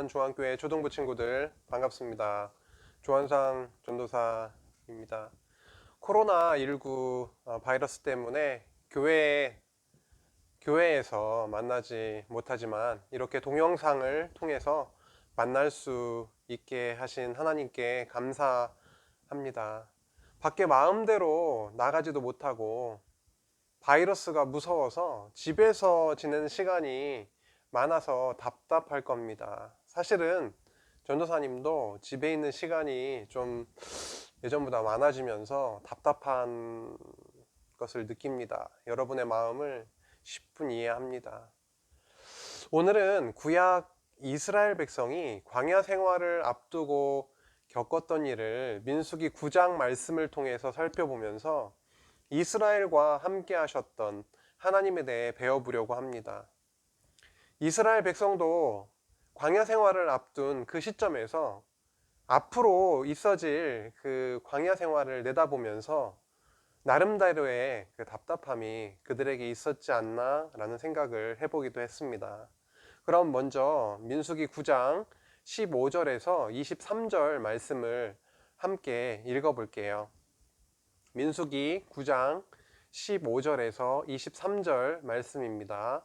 사랑하는 중앙교회 초등부 친구들 반갑습니다. 조한상 전도사입니다. 코로나19 어, 바이러스 때문에 교회에 교회에서 만나지 못하지만 이렇게 동영상을 통해서 만날 수 있게 하신 하나님께 감사합니다. 밖에 마음대로 나가지도 못하고 바이러스가 무서워서 집에서 지내는 시간이 많아서 답답할 겁니다. 사실은 전도사님도 집에 있는 시간이 좀 예전보다 많아지면서 답답한 것을 느낍니다. 여러분의 마음을 10분 이해합니다. 오늘은 구약 이스라엘 백성이 광야 생활을 앞두고 겪었던 일을 민수기 9장 말씀을 통해서 살펴보면서 이스라엘과 함께 하셨던 하나님에 대해 배워보려고 합니다. 이스라엘 백성도 광야 생활을 앞둔 그 시점에서 앞으로 있어질 그 광야 생활을 내다보면서 나름대로의 그 답답함이 그들에게 있었지 않나라는 생각을 해보기도 했습니다. 그럼 먼저 민수기 9장 15절에서 23절 말씀을 함께 읽어볼게요. 민수기 9장 15절에서 23절 말씀입니다.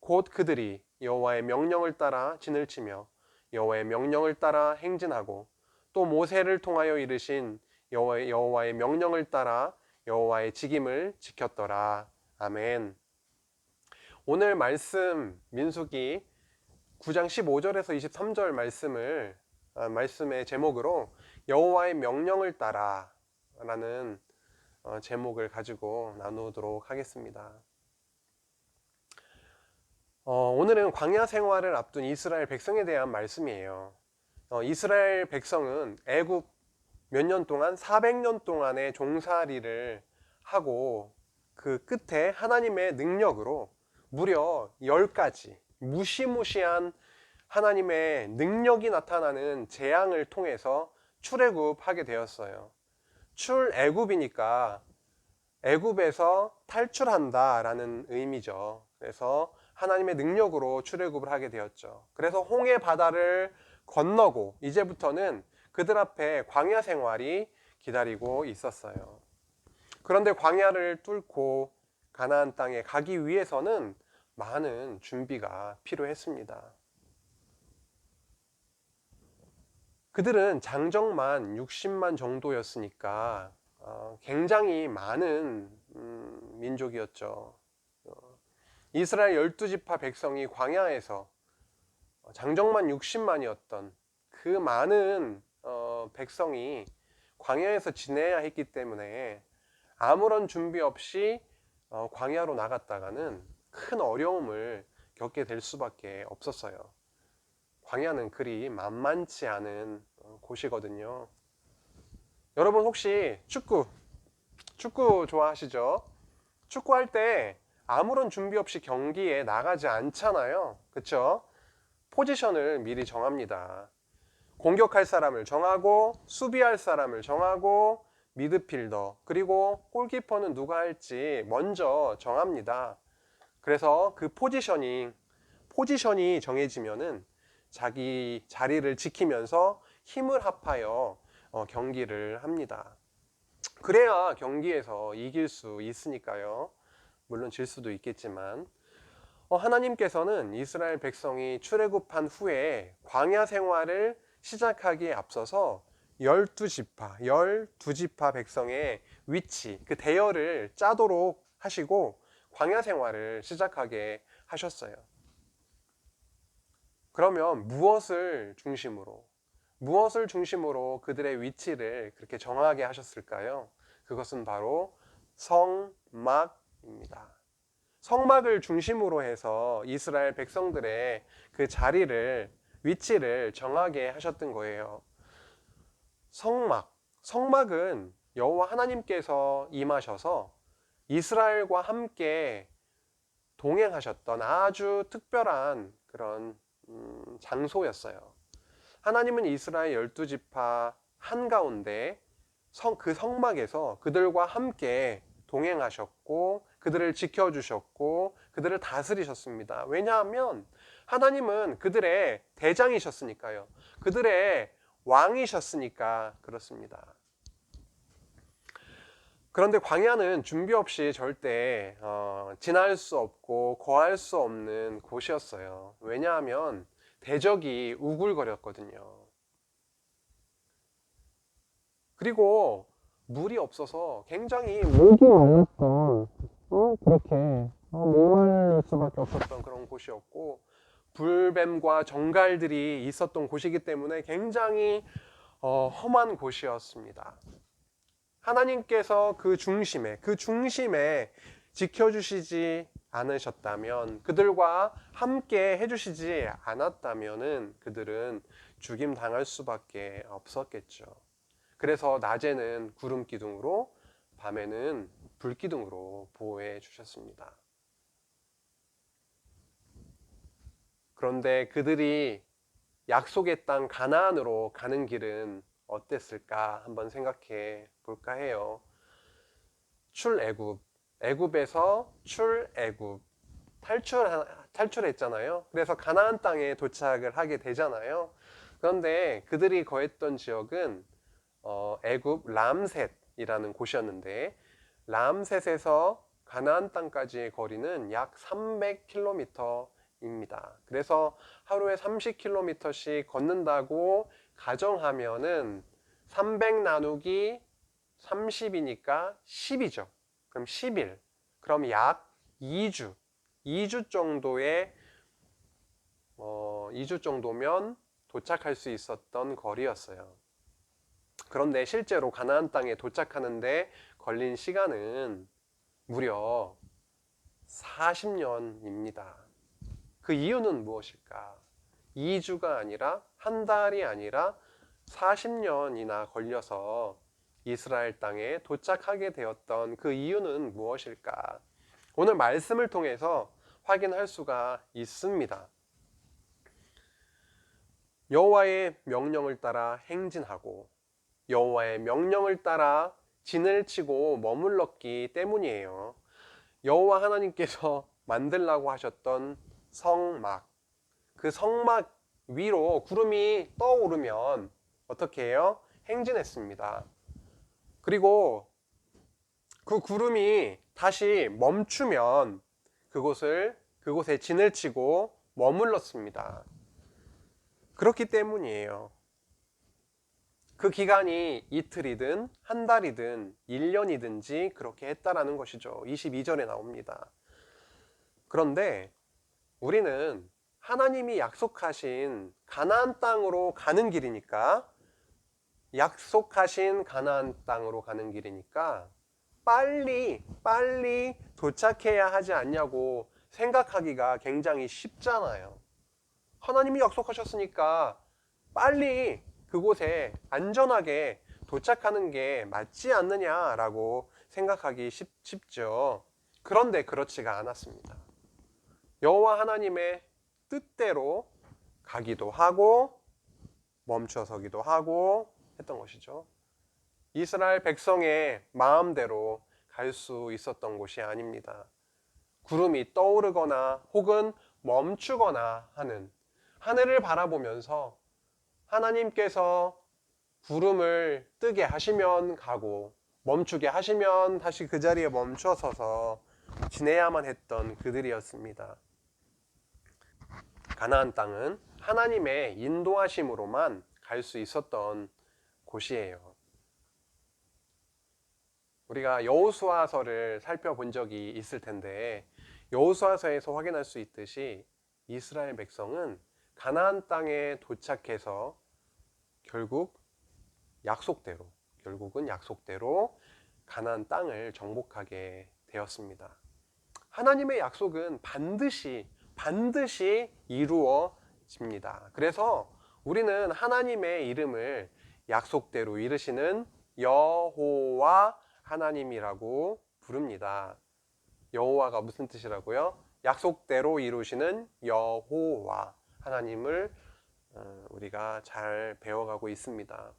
곧 그들이 여호와의 명령을 따라 진을 치며 여호와의 명령을 따라 행진하고 또 모세를 통하여 이르신 여호와의, 여호와의 명령을 따라 여호와의 직임을 지켰더라. 아멘. 오늘 말씀 민수기 9장 15절에서 23절 말씀을 아, 말씀의 제목으로 여호와의 명령을 따라라는 어, 제목을 가지고 나누도록 하겠습니다. 어, 오늘은 광야 생활을 앞둔 이스라엘 백성에 대한 말씀이에요. 어, 이스라엘 백성은 애굽 몇 년 동안 400년 동안의 종살이를 하고 그 끝에 하나님의 능력으로 무려 10가지 무시무시한 하나님의 능력이 나타나는 재앙을 통해서 출애굽하게 되었어요. 출애굽이니까 애굽에서 탈출한다라는 의미죠. 그래서 하나님의 능력으로 출애굽을 하게 되었죠. 그래서 홍해 바다를 건너고 이제부터는 그들 앞에 광야 생활이 기다리고 있었어요. 그런데 광야를 뚫고 가나안 땅에 가기 위해서는 많은 준비가 필요했습니다. 그들은 장정만 60만 정도였으니까 어, 굉장히 많은 음, 민족이었죠. 이스라엘 열두 지파 백성이 광야에서 장정만 60만이었던 그 많은 어, 백성이 광야에서 지내야 했기 때문에 아무런 준비 없이 어, 광야로 나갔다가는 큰 어려움을 겪게 될 수밖에 없었어요. 광야는 그리 만만치 않은 어, 곳이거든요. 여러분 혹시 축구, 축구 좋아하시죠? 축구할 때 아무런 준비 없이 경기에 나가지 않잖아요. 그쵸? 포지션을 미리 정합니다. 공격할 사람을 정하고 수비할 사람을 정하고 미드필더 그리고 골키퍼는 누가 할지 먼저 정합니다. 그래서 그 포지셔닝 포지션이 정해지면은 자기 자리를 지키면서 힘을 합하여 어, 경기를 합니다. 그래야 경기에서 이길 수 있으니까요. 물론 질 수도 있겠지만 어, 하나님께서는 이스라엘 백성이 출애굽한 후에 광야 생활을 시작하기에 앞서서 열두 지파, 열두 지파 백성의 위치, 그 대열을 짜도록 하시고 광야 생활을 시작하게 하셨어요. 그러면 무엇을 중심으로, 무엇을 중심으로 그들의 위치를 그렇게 정하게 하셨을까요? 그것은 바로 성 막 입니다. 성막을 중심으로 해서 이스라엘 백성들의 그 자리를, 위치를 정하게 하셨던 거예요. 성막, 성막은 여호와 하나님께서 임하셔서 이스라엘과 함께 동행하셨던 아주 특별한 그런 음, 장소였어요. 하나님은 이스라엘 열두 지파 한 가운데 성, 그 성막에서 그들과 함께 동행하셨고 그들을 지켜주셨고 그들을 다스리셨습니다. 왜냐하면 하나님은 그들의 대장이셨으니까요. 그들의 왕이셨으니까 그렇습니다. 그런데 광야는 준비 없이 절대 어, 지날 수 없고 거할 수 없는 곳이었어요. 왜냐하면 대적이 우글거렸거든요. 그리고 물이 없어서 굉장히 목이 말랐던 어, 그렇게 어, 목마를 수밖에 없었던 그런 곳이었고 불뱀과 정갈들이 있었던 곳이기 때문에 굉장히 어, 험한 곳이었습니다. 하나님께서 그 중심에, 그 중심에 지켜주시지 않으셨다면, 그들과 함께 해주시지 않았다면은 그들은 죽임 당할 수밖에 없었겠죠. 그래서 낮에는 구름 기둥으로, 밤에는 불 기둥으로 보호해 주셨습니다. 그런데 그들이 약속의 땅 가나안으로 가는 길은 어땠을까 한번 생각해 볼까 해요. 출애굽, 애굽에서 출애굽 탈출 탈출했잖아요. 그래서 가나안 땅에 도착을 하게 되잖아요. 그런데 그들이 거했던 지역은 어, 애굽 람셋이라는 곳이었는데 람셋에서 가나안 땅까지의 거리는 약 300km입니다. 그래서 하루에 30km씩 걷는다고 가정하면은 300 나누기 30이니까 10이죠. 그럼 10일. 그럼 약 2주. 2주 정도의 어, 2주 정도면 도착할 수 있었던 거리였어요. 그런데 실제로 가나안 땅에 도착하는데 걸린 시간은 무려 40년입니다. 그 이유는 무엇일까? 2주가 아니라 한 달이 아니라 40년이나 걸려서 이스라엘 땅에 도착하게 되었던 그 이유는 무엇일까? 오늘 말씀을 통해서 확인할 수가 있습니다. 여호와의 명령을 따라 행진하고 여호와의 명령을 따라 진을 치고 머물렀기 때문이에요. 여호와 하나님께서 만들라고 하셨던 성막 그 성막 위로 구름이 떠오르면 어떻게 해요? 행진했습니다. 그리고 그 구름이 다시 멈추면 그곳을 그곳에 진을 치고 머물렀습니다. 그렇기 때문이에요. 그 기간이 이틀이든 한 달이든 1년이든지 그렇게 했다라는 것이죠. 22절에 나옵니다. 그런데 우리는 하나님이 약속하신 가나안 땅으로 가는 길이니까 약속하신 가나안 땅으로 가는 길이니까 빨리 빨리 도착해야 하지 않냐고 생각하기가 굉장히 쉽잖아요. 하나님이 약속하셨으니까 빨리 그곳에 안전하게 도착하는 게 맞지 않느냐라고 생각하기 쉽, 쉽죠. 그런데 그렇지가 않았습니다. 여호와 하나님의 뜻대로 가기도 하고 멈춰 서기도 하고 했던 것이죠. 이스라엘 백성의 마음대로 갈 수 있었던 곳이 아닙니다. 구름이 떠오르거나 혹은 멈추거나 하는 하늘을 바라보면서 하나님께서 구름을 뜨게 하시면 가고 멈추게 하시면 다시 그 자리에 멈춰 서서 지내야만 했던 그들이었습니다. 가나안 땅은 하나님의 인도하심으로만 갈 수 있었던 곳이에요. 우리가 여호수아서를 살펴본 적이 있을 텐데 여호수아서에서 확인할 수 있듯이 이스라엘 백성은 가나안 땅에 도착해서 결국 약속대로 결국은 약속대로 가나안 땅을 정복하게 되었습니다. 하나님의 약속은 반드시 반드시 이루어집니다. 그래서 우리는 하나님의 이름을 약속대로 이르시는 여호와 하나님이라고 부릅니다. 여호와가 무슨 뜻이라고요? 약속대로 이루시는 여호와 하나님을 어, 우리가 잘 배워가고 있습니다.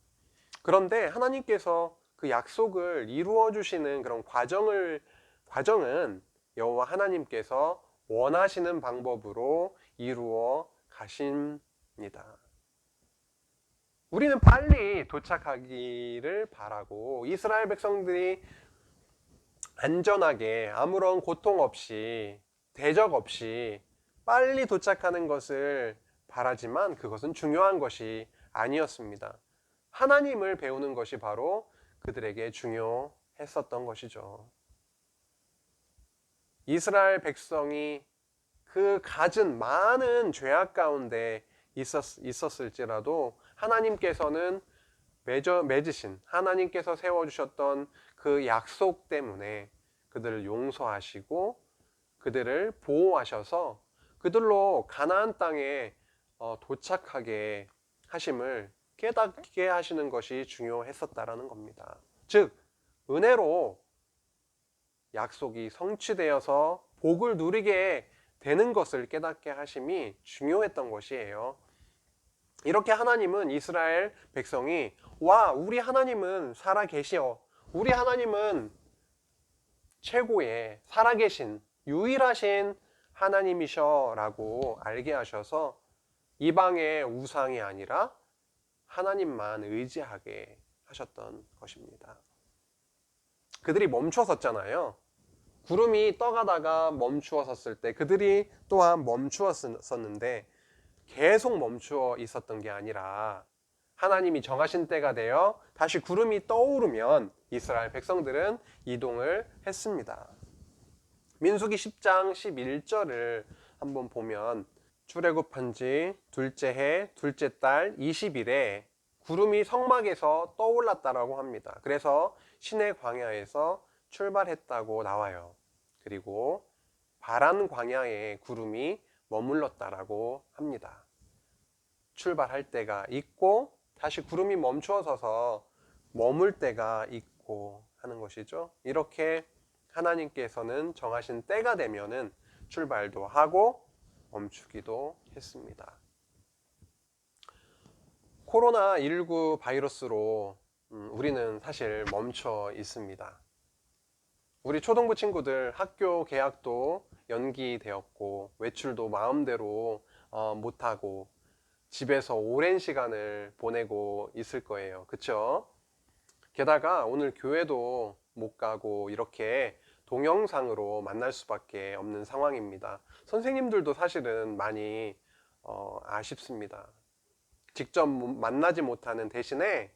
그런데 하나님께서 그 약속을 이루어 주시는 그런 과정을 과정은 여호와 하나님께서 원하시는 방법으로 이루어 가십니다. 우리는 빨리 도착하기를 바라고 이스라엘 백성들이 안전하게 아무런 고통 없이 대적 없이 빨리 도착하는 것을 바라지만 그것은 중요한 것이 아니었습니다. 하나님을 배우는 것이 바로 그들에게 중요했었던 것이죠. 이스라엘 백성이 그 갖은 많은 죄악 가운데 있었, 있었을지라도 하나님께서는 맺어, 맺으신 하나님께서 세워주셨던 그 약속 때문에 그들을 용서하시고 그들을 보호하셔서 그들로 가나안 땅에 어, 도착하게 하심을 깨닫게 하시는 것이 중요했었다라는 겁니다. 즉 은혜로 약속이 성취되어서 복을 누리게 되는 것을 깨닫게 하심이 중요했던 것이에요. 이렇게 하나님은 이스라엘 백성이 와 우리 하나님은 살아 계시어 우리 하나님은 최고의 살아계신 유일하신 하나님이셔라고 알게 하셔서 이방의 우상이 아니라 하나님만 의지하게 하셨던 것입니다. 그들이 멈춰 섰잖아요. 구름이 떠가다가 멈추었을 때 그들이 또한 멈추었었는데 계속 멈추어 있었던 게 아니라 하나님이 정하신 때가 되어 다시 구름이 떠오르면 이스라엘 백성들은 이동을 했습니다. 민수기 10장 11절을 한번 보면 출애굽한 지 둘째 해 둘째 달 20일에 구름이 성막에서 떠올랐다라고 합니다. 그래서 신의 광야에서 출발했다고 나와요. 그리고 바란 광야에 구름이 머물렀다라고 합니다. 출발할 때가 있고 다시 구름이 멈추어 서서 머물 때가 있고 하는 것이죠. 이렇게 하나님께서는 정하신 때가 되면은 출발도 하고 멈추기도 했습니다. 코로나19 바이러스로 음, 우리는 사실 멈춰 있습니다. 우리 초등부 친구들 학교 개학도 연기되었고 외출도 마음대로 어, 못하고 집에서 오랜 시간을 보내고 있을 거예요. 그쵸? 게다가 오늘 교회도 못 가고 이렇게 동영상으로 만날 수밖에 없는 상황입니다. 선생님들도 사실은 많이 어, 아쉽습니다. 직접 만나지 못하는 대신에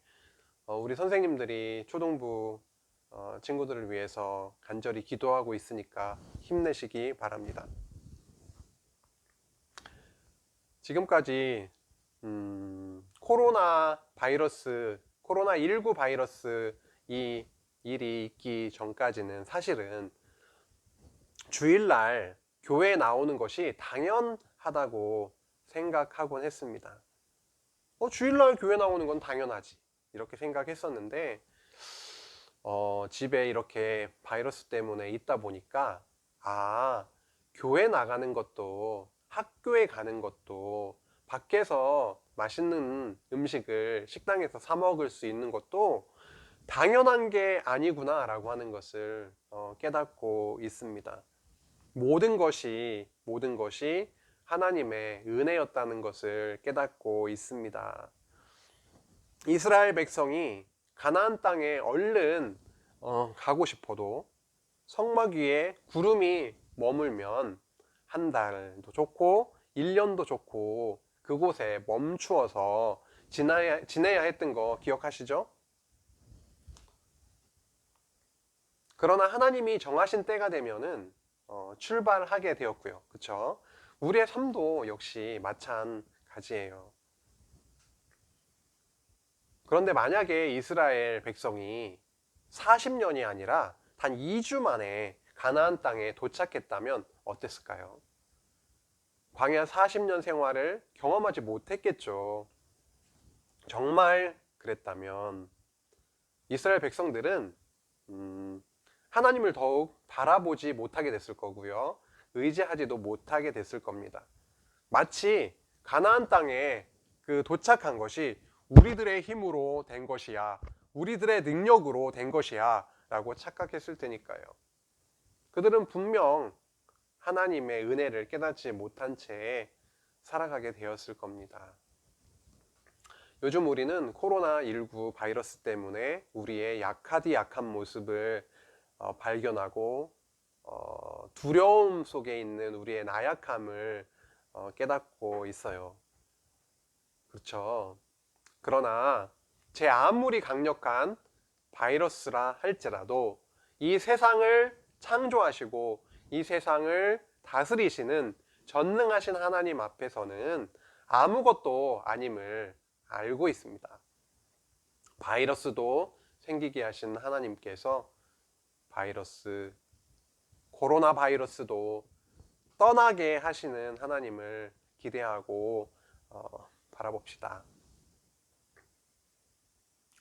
어, 우리 선생님들이 초등부 어, 친구들을 위해서 간절히 기도하고 있으니까 힘내시기 바랍니다. 지금까지 음, 코로나 바이러스, 코로나 19 바이러스 이 일이 있기 전까지는 사실은 주일날 교회에 나오는 것이 당연하다고 생각하곤 했습니다. 어, 주일날 교회 나오는 건 당연하지. 이렇게 생각했었는데, 어, 집에 이렇게 바이러스 때문에 있다 보니까, 아, 교회 나가는 것도, 학교에 가는 것도 밖에서 맛있는 음식을 식당에서 사 먹을 수 있는 것도 당연한 게 아니구나라고 하는 것을 어, 깨닫고 있습니다. 모든 것이 모든 것이 하나님의 은혜였다는 것을 깨닫고 있습니다. 이스라엘 백성이 가나안 땅에 얼른 어, 가고 싶어도 성막 위에 구름이 머물면 한 달도 좋고 1년도 좋고 그곳에 멈추어서 지나야, 지내야 했던 거 기억하시죠? 그러나 하나님이 정하신 때가 되면은 어, 출발하게 되었고요. 그쵸? 우리의 삶도 역시 마찬가지예요. 그런데 만약에 이스라엘 백성이 40년이 아니라 단 2주 만에 가나안 땅에 도착했다면 어땠을까요? 광야 40년 생활을 경험하지 못했겠죠. 정말 그랬다면 이스라엘 백성들은 음, 하나님을 더욱 바라보지 못하게 됐을 거고요. 의지하지도 못하게 됐을 겁니다. 마치 가나안 땅에 그 도착한 것이 우리들의 힘으로 된 것이야. 우리들의 능력으로 된 것이야. 라고 착각했을 테니까요. 그들은 분명 하나님의 은혜를 깨닫지 못한 채 살아가게 되었을 겁니다. 요즘 우리는 코로나19 바이러스 때문에 우리의 약하디 약한 모습을 어, 발견하고 어, 두려움 속에 있는 우리의 나약함을 어, 깨닫고 있어요. 그렇죠. 그러나 제 아무리 강력한 바이러스라 할지라도 이 세상을 창조하시고 이 세상을 다스리시는 전능하신 하나님 앞에서는 아무것도 아님을 알고 있습니다. 바이러스도 생기게 하신 하나님께서 바이러스, 코로나 바이러스도 떠나게 하시는 하나님을 기대하고 어, 바라봅시다.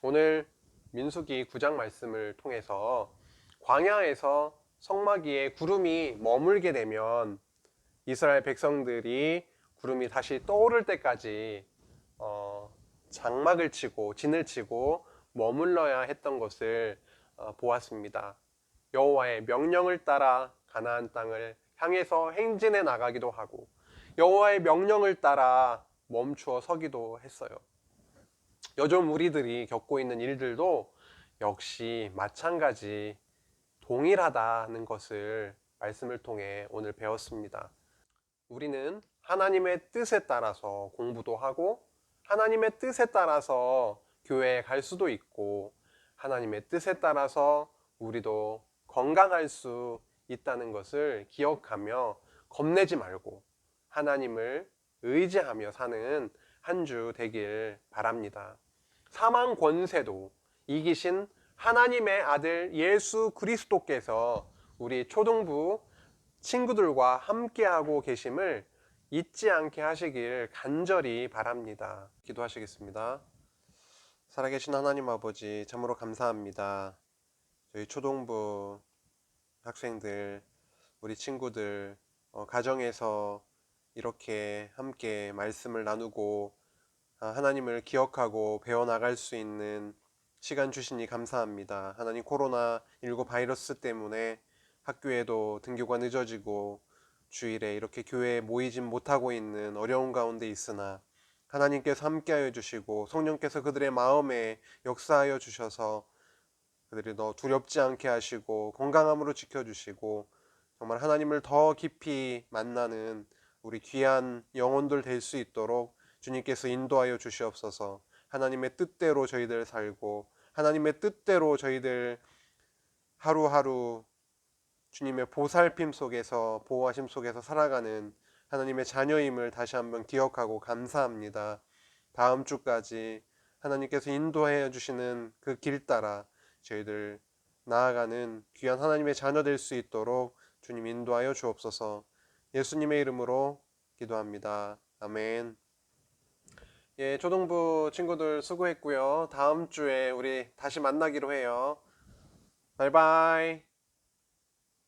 오늘 민수기 9장 말씀을 통해서 광야에서 성막 위에 구름이 머물게 되면 이스라엘 백성들이 구름이 다시 떠오를 때까지 어, 장막을 치고 진을 치고 머물러야 했던 것을 어, 보았습니다. 여호와의 명령을 따라 가나안 땅을 향해서 행진해 나가기도 하고 여호와의 명령을 따라 멈추어 서기도 했어요. 요즘 우리들이 겪고 있는 일들도 역시 마찬가지 동일하다는 것을 말씀을 통해 오늘 배웠습니다. 우리는 하나님의 뜻에 따라서 공부도 하고 하나님의 뜻에 따라서 교회에 갈 수도 있고 하나님의 뜻에 따라서 우리도 건강할 수 있다는 것을 기억하며 겁내지 말고 하나님을 의지하며 사는 한 주 되길 바랍니다. 사망 권세도 이기신 하나님의 아들 예수 그리스도께서 우리 초등부 친구들과 함께하고 계심을 잊지 않게 하시길 간절히 바랍니다. 기도하시겠습니다. 살아계신 하나님 아버지, 참으로 감사합니다. 저희 초등부 학생들, 우리 친구들, 어, 가정에서 이렇게 함께 말씀을 나누고 아, 하나님을 기억하고 배워나갈 수 있는 시간 주시니 감사합니다. 하나님 코로나19 바이러스 때문에 학교에도 등교가 늦어지고 주일에 이렇게 교회에 모이진 못하고 있는 어려운 가운데 있으나 하나님께서 함께하여 주시고 성령께서 그들의 마음에 역사하여 주셔서 그들이 더 두렵지 않게 하시고 건강함으로 지켜주시고 정말 하나님을 더 깊이 만나는 우리 귀한 영혼들 될 수 있도록 주님께서 인도하여 주시옵소서 하나님의 뜻대로 저희들 살고 하나님의 뜻대로 저희들 하루하루 주님의 보살핌 속에서 보호하심 속에서 살아가는 하나님의 자녀임을 다시 한번 기억하고 감사합니다. 다음 주까지 하나님께서 인도해 주시는 그 길 따라 저희들 나아가는 귀한 하나님의 자녀 될 수 있도록 주님 인도하여 주옵소서. 예수님의 이름으로 기도합니다. 아멘. 예, 초등부 친구들 수고했고요. 다음 주에 우리 다시 만나기로 해요. 바이바이.